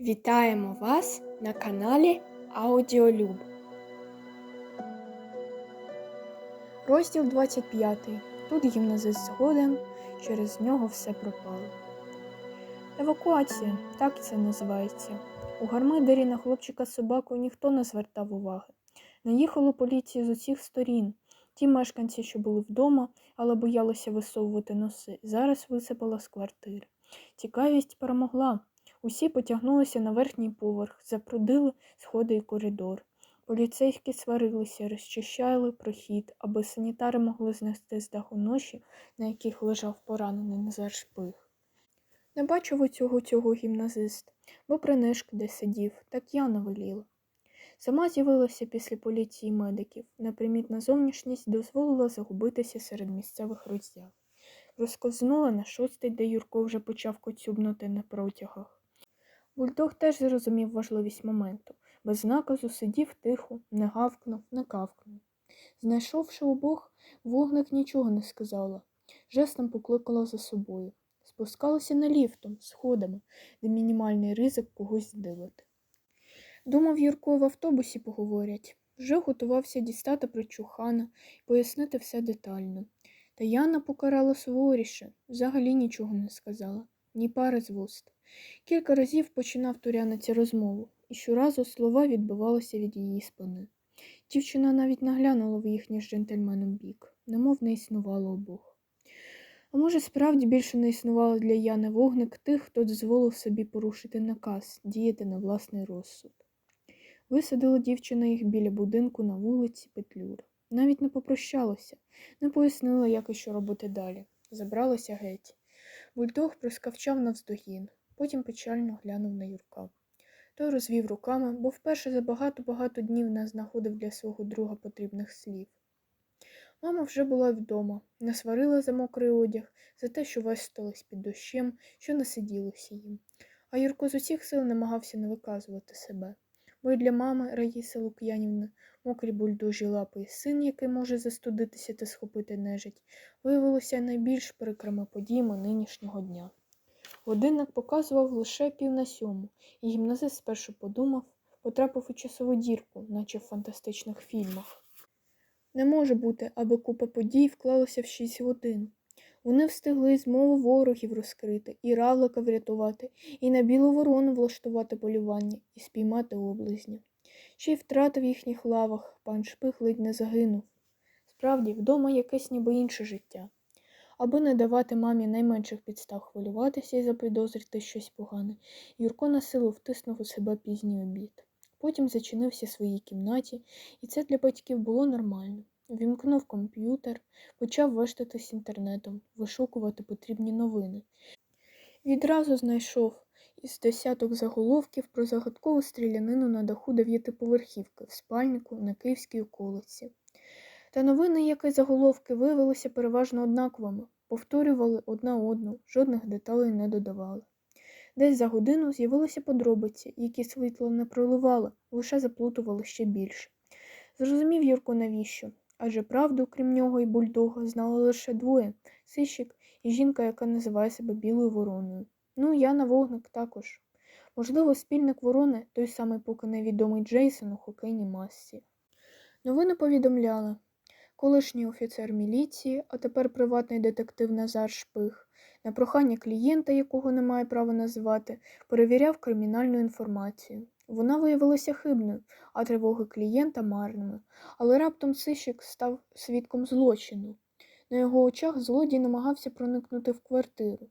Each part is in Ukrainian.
Вітаємо вас на каналі Аудіолюб. Розділ 25. Тут гімназист згоден, через нього все пропало. Евакуація, так це називається. У гармидері на хлопчика з собакою ніхто не звертав уваги. Наїхало поліції з усіх сторін. Ті мешканці, що були вдома, але боялися висовувати носи, зараз висипала з квартири. Цікавість перемогла. Усі потягнулися на верхній поверх, запрудили сходи і коридор. Поліцейські сварилися, розчищали прохід, аби санітари могли знести з даху ноші, на яких лежав поранений Назар Шпих. Не бачив у цього цього гімназист, бо принишки де сидів, так я навеліла. Сама з'явилася після поліції медиків. Непримітна зовнішність дозволила загубитися серед місцевих роздяг. Розковзнула на шостий, де Юрко вже почав коцюбнути на протягах. Бульдог теж зрозумів важливість моменту. Без наказу сидів тихо, не гавкнув, не кавкнув. Знайшовши обох, вогник нічого не сказала. Жестом покликала за собою. Спускалася на ліфтом, сходами, де мінімальний ризик когось здивити. Думав, Юрко в автобусі поговорять. Вже готувався дістати причухана і пояснити все детально. Та Яна покарала суворіше, взагалі нічого не сказала, ні пари з вуст. Кілька разів починав турянець розмову, і щоразу слова відбивалися від її спини. Дівчина навіть наглянула в їхній з джентльменом бік, немов не існувало обох. А може, справді більше не існувало для Яни вогник тих, хто дозволив собі порушити наказ, діяти на власний розсуд. Висадила дівчина їх біля будинку на вулиці Петлюра. Навіть не попрощалася, не пояснила, як і що робити далі. Забралася геть. Бульдог проскавчав навздогін, потім печально глянув на Юрка. Той розвів руками, бо вперше за багато-багато днів не знаходив для свого друга потрібних слів. Мама вже була вдома, насварила за мокрий одяг, за те, що вестилась під дощем, що не сиділося їм. А Юрко з усіх сил намагався не виказувати себе. Бо й для мами Раїси Лук'янівни мокрі бульдожі лапи і син, який може застудитися та схопити нежить, виявилося найбільш прикрими подіями нинішнього дня. Годинник показував лише пів на сьому, і гімназист спершу подумав, потрапив у часову дірку, наче в фантастичних фільмах. Не може бути, аби купа подій вклалася в шість годин. Вони встигли змову ворогів розкрити, і равлика врятувати, і на білу ворону влаштувати полювання, і спіймати облизня. Ще й втратив їхніх лавах, пан Шпих ледь не загинув. Справді, вдома якесь ніби інше життя. Аби не давати мамі найменших підстав хвилюватися і запідозрити щось погане, Юрко на силу втиснув у себе пізній обід. Потім зачинився в своїй кімнаті, і це для батьків було нормально. Вімкнув комп'ютер, почав вештатись інтернетом, вишукувати потрібні новини. Відразу знайшов із десяток заголовків про загадкову стрілянину на даху дев'ятиповерхівки в спальнику на Київській околиці. Та новини, як і заголовки, виявилися переважно однаковими, повторювали одна одну, жодних деталей не додавали. Десь за годину з'явилися подробиці, які світло не проливали, лише заплутували ще більше. Зрозумів Юрко навіщо, адже правду, крім нього і бульдога, знали лише двоє сищик і жінка, яка називає себе білою вороною. Ну, я на вогник також. Можливо, спільник ворони той самий поки невідомий Джейсон у хокейній масці. Новини повідомляли, колишній офіцер міліції, а тепер приватний детектив Назар Шпих, на прохання клієнта, якого не має права називати, перевіряв кримінальну інформацію. Вона виявилася хибною, а тривоги клієнта марними, але раптом сищик став свідком злочину. На його очах злодій намагався проникнути в квартиру.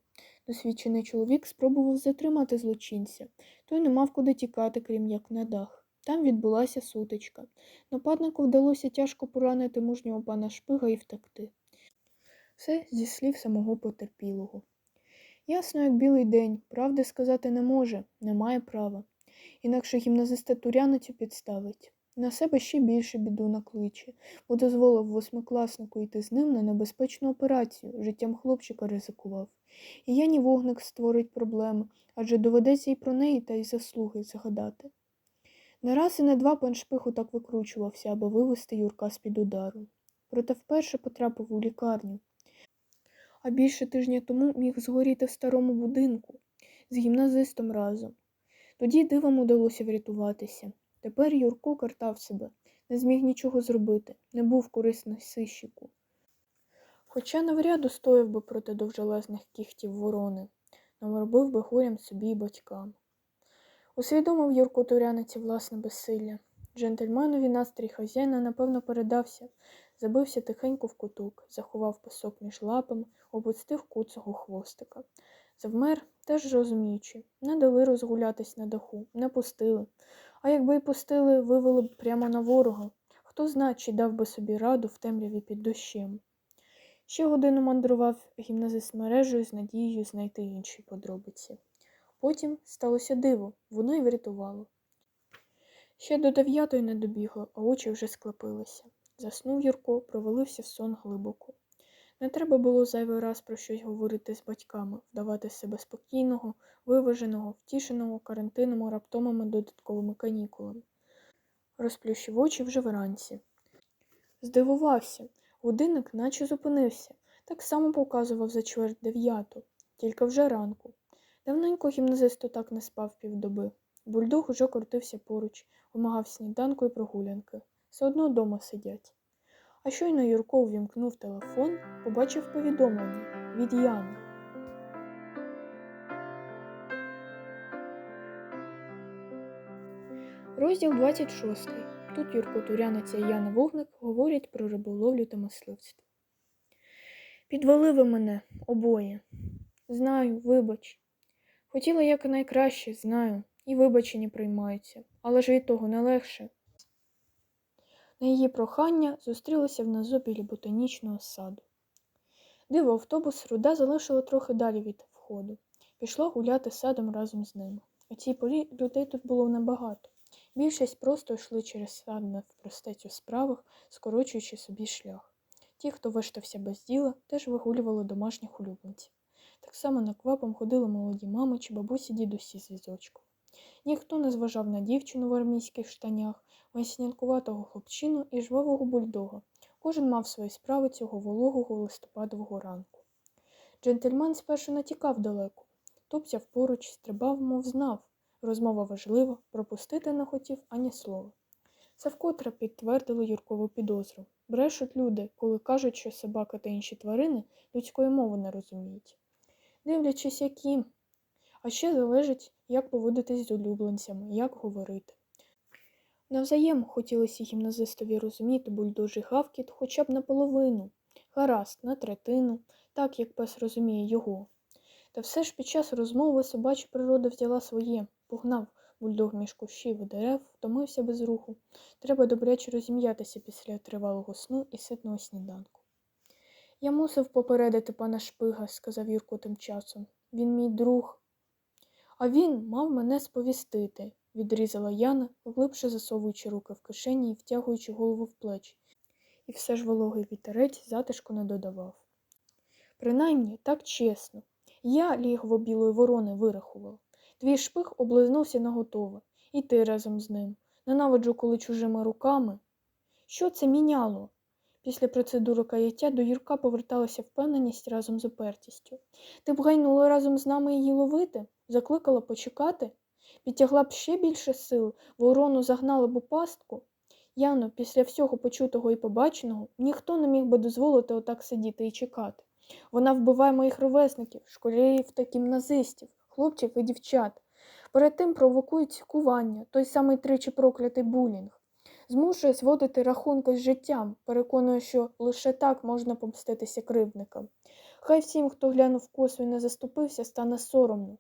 Досвідчений чоловік спробував затримати злочинця, той не мав куди тікати, крім як на дах. Там відбулася сутичка. Нападнику вдалося тяжко поранити мужнього пана шпига і втекти. Все зі слів самого потерпілого. Ясно, як білий день, правди сказати не може, не має права. Інакше гімназиста туряницю підставить. На себе ще більше біду накличе, бо дозволив восьмикласнику йти з ним на небезпечну операцію, життям хлопчика ризикував. І Яні вогник створить проблеми, адже доведеться і про неї та й заслуги згадати. Не раз і не два пан Шпиху так викручувався, аби вивести Юрка з-під удару. Проте вперше потрапив у лікарню. А більше тижня тому міг згоріти в старому будинку з гімназистом разом. Тоді дивом удалося врятуватися. Тепер Юрко картав себе, не зміг нічого зробити, не був корисний сищику. Хоча навряд устояв би проти довжелезних кіхтів ворони, наворобив би горям собі й батькам. Усвідомив Юрко Туряниці власне безсилля. Джентльменові настрій хазяїна напевно передався, забився тихенько в куток, заховав пасок між лапами, опустив куцого хвостика. Завмер, теж розуміючи, не дали розгулятись на даху, не пустили. А якби й пустили, вивели б прямо на ворога. Хто зна, чи дав би собі раду в темряві під дощем. Ще годину мандрував гімназист мережею з надією знайти інші подробиці. Потім сталося диво, воно й врятувало. Ще до дев'ятої не добігло, а очі вже склепилися. Заснув Юрко, провалився в сон глибоко. Не треба було зайвий раз про щось говорити з батьками, вдавати себе спокійного, виваженого, втішеного карантином раптомими додатковими канікулами. Розплющив очі вже вранці. Здивувався, годинник наче зупинився, так само показував за чверть дев'яту, тільки вже ранку. Давненько гімназисту так не спав півдоби. Бульдог уже крутився поруч, вимагав сніданку і прогулянки. Все одно вдома сидять. А щойно Юрко увімкнув телефон, побачив повідомлення від Яни. Розділ 26. Тут Юрко Туряниця і Яна Вогник говорять про риболовлю та мисливство. Підвели ви мене обоє. Знаю, вибач. Хотіла якнайкраще, знаю, і вибачення приймаються, але ж від того не легше. На її прохання зустрілися внизу біля ботанічного саду. Диво автобус руда залишила трохи далі від входу. Пішла гуляти садом разом з ними. У цій порі людей тут було небагато. Більшість просто йшли через сад навпростець у справах, скорочуючи собі шлях. Ті, хто виштався без діла, теж вигулювали домашніх улюбленців. Так само наквапом ходили молоді мами чи бабусі дідусі з візочком. Ніхто не зважав на дівчину в армійських штанях, веснянкуватого хлопчину і жвавого бульдога. Кожен мав свої справи цього вологого листопадового ранку. Джентльмен спершу не тікав далеко, топцяв поруч, стрибав, мов знав. Розмова важлива, пропустити не хотів ані слова. Це вкотре підтвердило Юркову підозру. Брешуть люди, коли кажуть, що собака та інші тварини людської мови не розуміють. Дивлячись, які. А ще залежить, як поводитись з улюбленцями, як говорити. Навзаєм хотілося гімназистові розуміти бульдожий гавкіт хоча б наполовину, гаразд, на третину, так як пес розуміє його. Та все ж під час розмови собача природа взяла своє, погнав бульдог між кущів і дерев, втомився без руху. Треба добряче розім'ятися після тривалого сну і ситного сніданку. Я мусив попередити пана Шпига, сказав Юрко тим часом. Він мій друг. А він мав мене сповістити, відрізала Яна, глибше засовуючи руки в кишені і втягуючи голову в плечі. І все ж вологий вітерець затишку не додавав. Принаймні, так чесно. Я лігво білої ворони вирахував. Твій шпиг облизнувся наготове, і ти разом з ним. Ненавиджу, коли чужими руками. Що це міняло? Після процедури каяття до Юрка поверталася впевненість разом з упертістю. Ти б гайнула разом з нами її ловити, закликала почекати, підтягла б ще більше сил, ворону загнала б у пастку. Яно, після всього почутого і побаченого, ніхто не міг би дозволити отак сидіти і чекати. Вона вбиває моїх ровесників, школярів та гімназистів, хлопців і дівчат. Перед тим провокує цькування, той самий тричі проклятий булінг. Змушує зводити рахунки з життям, переконує, що лише так можна помститися кривдникам. Хай всім, хто глянув косу і не заступився, стане соромно.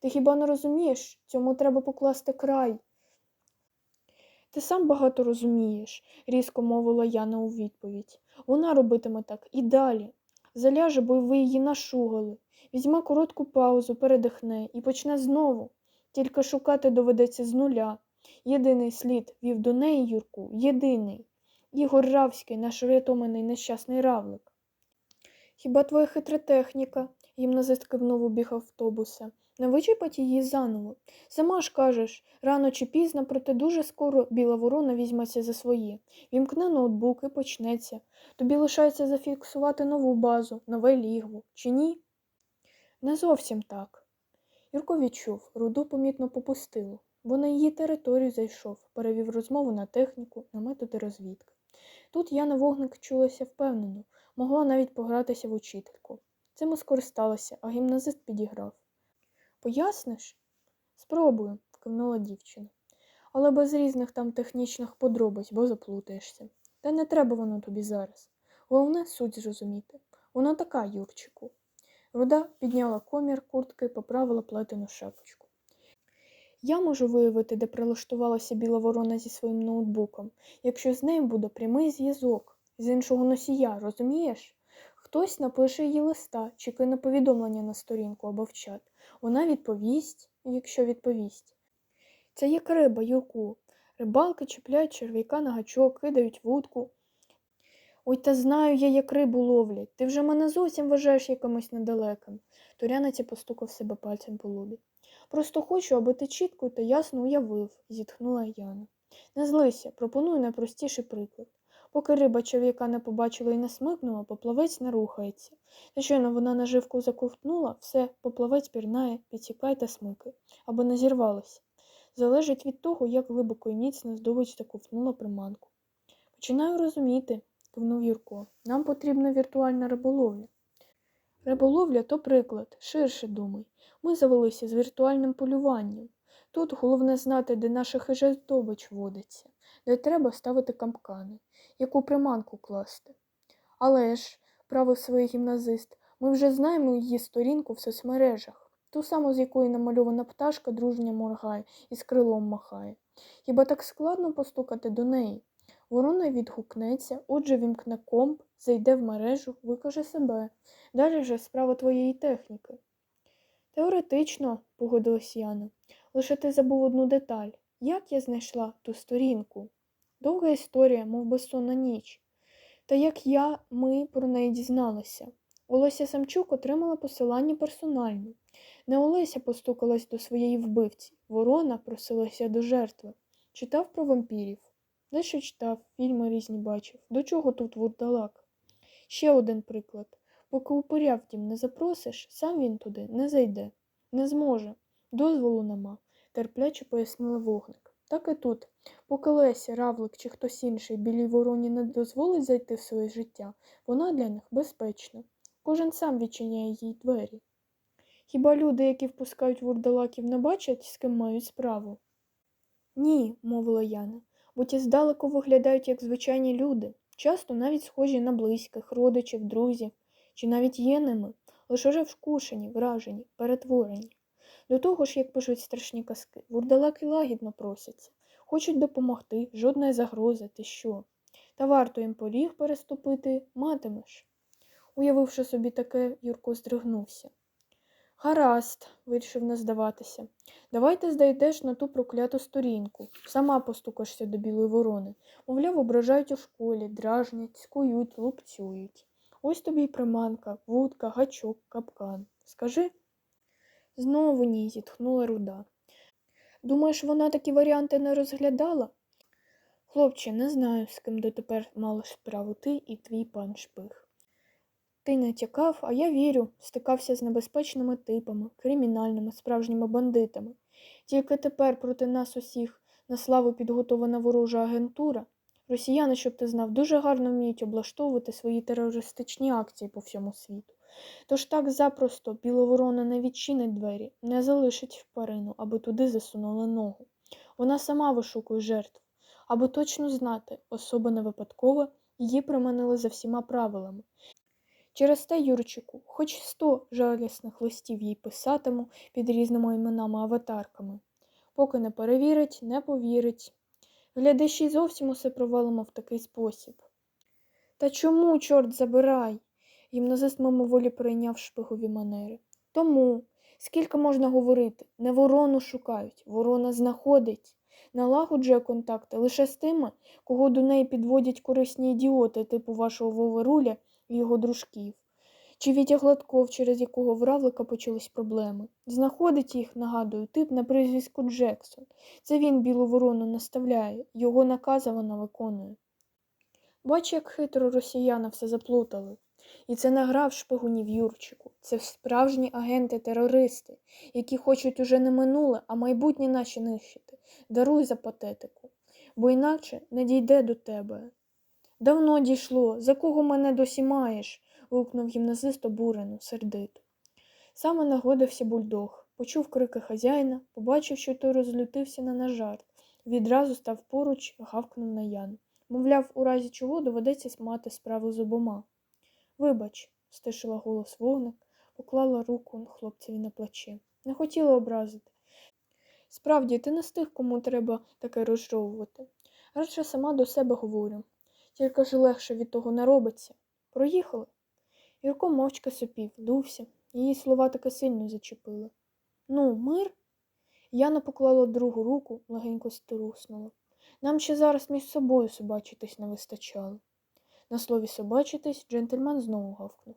Ти хіба не розумієш, цьому треба покласти край. Ти сам багато розумієш, різко мовила Яна у відповідь. Вона робитиме так і далі. Заляже, бо ви її нашугали. Візьме коротку паузу, передихне і почне знову. Тільки шукати доведеться з нуля. Єдиний слід вів до неї Юрку, єдиний. Ігор Равський, наш врятований нещасний равлик. Хіба твоя хитра техніка, гімназист кивнув у біг автобуса, не вичіпать її заново. Сама ж кажеш, рано чи пізно, проте дуже скоро біла ворона візьметься за своє. Вімкне ноутбук і почнеться. Тобі лишається зафіксувати нову базу, нове лігво, чи ні? Не зовсім так. Юрко відчув, руду помітно попустило, бо на її територію зайшов, перевів розмову на техніку, на методи розвідки. Тут Яна Вогник чулася впевнено, могла навіть погратися в учительку. Цим і скористалася, а гімназист підіграв. Поясниш? Спробую, кивнула дівчина. Але без різних там технічних подробиць, бо заплутаєшся. Та не треба воно тобі зараз. Головне суть зрозуміти. Вона така, Юрчику. Руда підняла комір куртки поправила плетену шапочку. Я можу виявити, де прилаштувалася біла ворона зі своїм ноутбуком, якщо з нею буде прямий зв'язок з іншого носія, розумієш? Хтось напише їй листа чи кине повідомлення на сторінку або в чат. Вона відповість, якщо відповість. Це як риба, Юрку. Рибалки чіпляють черв'яка на гачок, кидають вудку. Ой, та знаю я, як рибу ловлять. Ти вже мене зовсім вважаєш якимось недалеким. Туряниці постукав себе пальцем по лобі. Просто хочу, аби ти чітко та ясно уявив, зітхнула Яна. Не злися, пропоную найпростіший приклад. Поки риба черв'яка не побачила і не смикнула, поплавець не рухається. Та щойно вона наживку заковтнула, все, поплавець пірнає, підсікай та смикай, аби не зірвалося. Залежить від того, як глибоко і міцно здобич заковтнула приманку. Починаю розуміти, кивнув Юрко. Нам потрібна віртуальна риболовля. Риболовля то приклад, ширше думай. Ми завелися з віртуальним полюванням. Тут головне знати, де наша хижа здобич водиться, де треба ставити капкани, яку приманку класти. Але ж, правив своїй гімназист, ми вже знаємо її сторінку в соцмережах, ту саму, з якої намальована пташка дружня моргає і з крилом махає. Хіба так складно постукати до неї? Ворона відгукнеться, отже вімкне комп, зайде в мережу, викаже себе. Далі вже справа твоєї техніки. Теоретично, погодилась Яна, лише ти забув одну деталь. Як я знайшла ту сторінку? Довга історія, мов безсонна ніч. Та як я, ми про неї дізналися. Олеся Самчук отримала посилання персонально. Не Олеся постукалась до своєї вбивці, ворона просилася до жертви. Читав про вампірів. Дещо читав, фільми різні бачив. До чого тут вурдалак? Ще один приклад. Поки упиря в не запросиш, сам він туди не зайде. Не зможе. Дозволу нема, терпляче пояснила вогник. Так і тут. Поки Леся, Равлик чи хтось інший білій вороні не дозволить зайти в своє життя, вона для них безпечна. Кожен сам відчиняє їй двері. Хіба люди, які впускають вурдалаків, не бачать, з ким мають справу? Ні, мовила Яна, бо ті здалеку виглядають як звичайні люди, часто навіть схожі на близьких, родичів, друзів, чи навіть є ними, лише вже вкушені, вражені, перетворені. До того ж, як пишуть страшні казки, вурдалаки лагідно просяться, хочуть допомогти, жодної загрози, ти що. Та варто їм поріг переступити, матимеш. Уявивши собі таке, Юрко здригнувся. Гаразд, вирішив не здаватися. Давай ти здайдеш на ту прокляту сторінку, сама постукаєшся до білої ворони. Мовляв, ображають у школі, дражнять, скують, лупцюють. Ось тобі й приманка, вудка, гачок, капкан. Скажи? Знову ні, зітхнула руда. Думаєш, вона такі варіанти не розглядала? Хлопче, не знаю, з ким дотепер мали справу ти і твій пан шпих. Ти натякав, а я вірю, стикався з небезпечними типами, кримінальними, справжніми бандитами. Тільки тепер проти нас усіх на славу підготована ворожа агентура. Росіяни, щоб ти знав, дуже гарно вміють облаштовувати свої терористичні акції по всьому світу. Тож так запросто біловорона не відчинить двері, не залишить шпарину, аби туди засунули ногу. Вона сама вишукує жертв, аби точно знати, особа не випадкова, її приманили за всіма правилами. Через те, Юрчику, хоч сто жалісних листів їй писатиму під різними іменами аватарками. Поки не перевірить, не повірить. Глядачі зовсім усе провалимо в такий спосіб. Та чому, чорт забирай? Гімназист мимоволі прийняв шпигові манери. Тому, скільки можна говорити, не ворону шукають, ворона знаходить, налагоджує контакти лише з тими, кого до неї підводять корисні ідіоти, типу вашого Вови Руля і його дружків. Чи Вітя Гладков, через якого в Равлика почались проблеми. Знаходить їх, нагадую, тип на прізвиську Джексон. Це він білу ворону наставляє, його накази вона виконує. Бач, як хитро росіяни все заплутали. І це не в шпигунів Юрчику. Це справжні агенти-терористи, які хочуть уже не минуле, а майбутнє наші нищити. Даруй за патетику, бо інакше не дійде до тебе. Давно дійшло, за кого мене досі маєш? гукнув гімназист обурено, сердито. Саме нагодився бульдог, почув крики хазяїна, побачив, що той розлютився на нажар. Відразу став поруч, гавкнув на Ян. Мовляв, у разі чого доведеться мати справу з обома. Вибач, стишила голос вогник, поклала руку хлопцеві на плече. Не хотіла образити. Справді, ти не з тих, кому треба таке розжовувати. Радше сама до себе говорю. Тільки ж легше від того не робиться. Проїхали. Юрко мовчки сопів, дувся. Її слова таки сильно зачепили. Ну, мир? Яна поклала другу руку, легенько струснула. Нам ще зараз між собою собачитись не вистачало. На слові собачитись джентльмен знову гавкнув.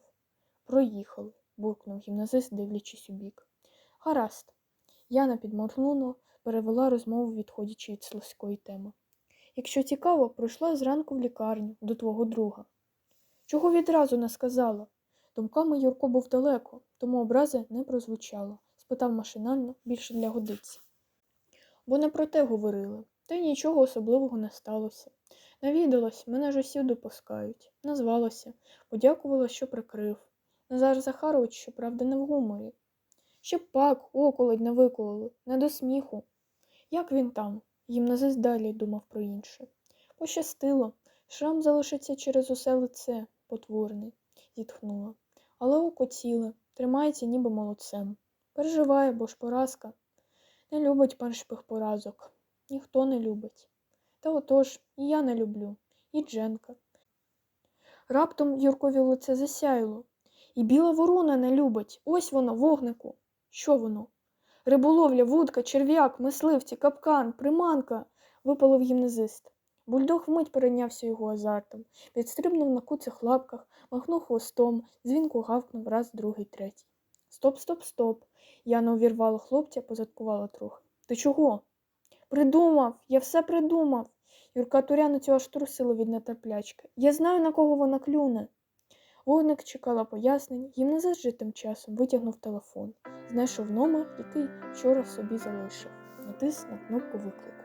Проїхали, буркнув гімназист, дивлячись у бік. Гаразд. Яна підморгнула, перевела розмову, відходячи від слизької теми. Якщо цікаво, пройшла зранку в лікарню до твого друга. Чого відразу не сказала? Думками Юрко був далеко, тому образи не прозвучало, спитав машинально більше для годиці. Бо не про те говорили, та й нічого особливого не сталося. Навідалась, мене ж усі допускають. Назвалася, подякувала, що прикрив. Назар Захарович, щоправда, не в гуморі. Щоб пак, око ледь не викололи, не до сміху. Як він там? Гімназист далі думав про інше. Пощастило. Шрам залишиться через усе лице, потворний, зітхнула. Але око ціле, тримається ніби молодцем. Переживає, бо ж поразка. Не любить перших поразок. Ніхто не любить. Та отож, і я не люблю, і Дженка. Раптом Юркові лице засяяло. І біла ворона не любить. Ось воно, вогнику. Що воно? Риболовля, вудка, черв'як, мисливці, капкан, приманка, випалив гімназист. Бульдог вмить перейнявся його азартом, підстрибнув на куцих лапках, махнув хвостом, дзвінку гавкнув раз, другий, третій. Стоп, стоп, стоп. Яна увірвала хлопця, позадкувала трохи. Ти чого? Придумав, я все придумав. Юрка Туряну цього аж трусило від нетерплячки. Я знаю, на кого вона клюне. Вогник чекала пояснень, гімназист же тим часом витягнув телефон, знайшов номер, який вчора собі залишив, натис на кнопку виклику.